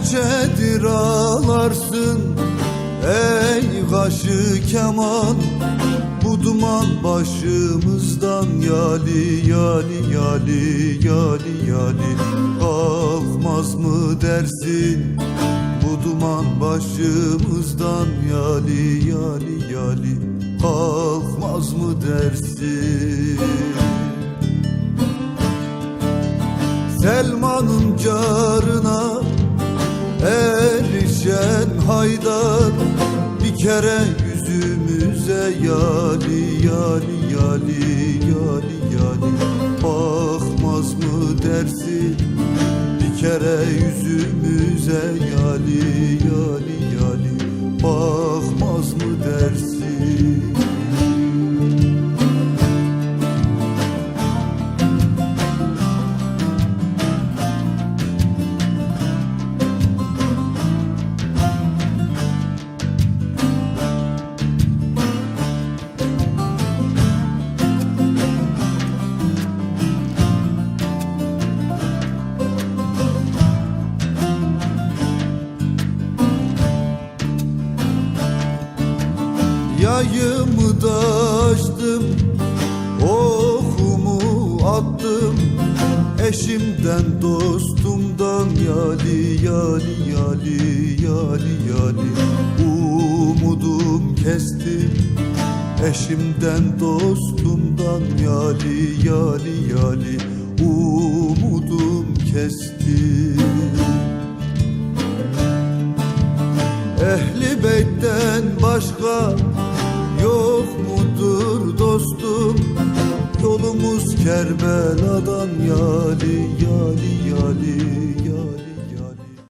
gecedir ağlarsın Ey kaşı keman. Bu duman başımızdan Yali yali yali yali yali. Kalkmaz mı dersin? Bu duman başımızdan Yali yali yali. Kalkmaz mı dersin? Selman'ın carına erişen haydar Bir kere yüzümüze yali yali yali yali yali. Bakmaz mı dersin? Bir kere yüzümüze yali yali yali. Bakmaz mı dersin Yayımı da açtım Okumu attım. Eşimden dostumdan Yali yali yali yali yali. Umudum kestim Eşimden dostumdan Yali yali yali. Umudum kestim Ehli beytten başka Kerbela'dan yali yali yali yali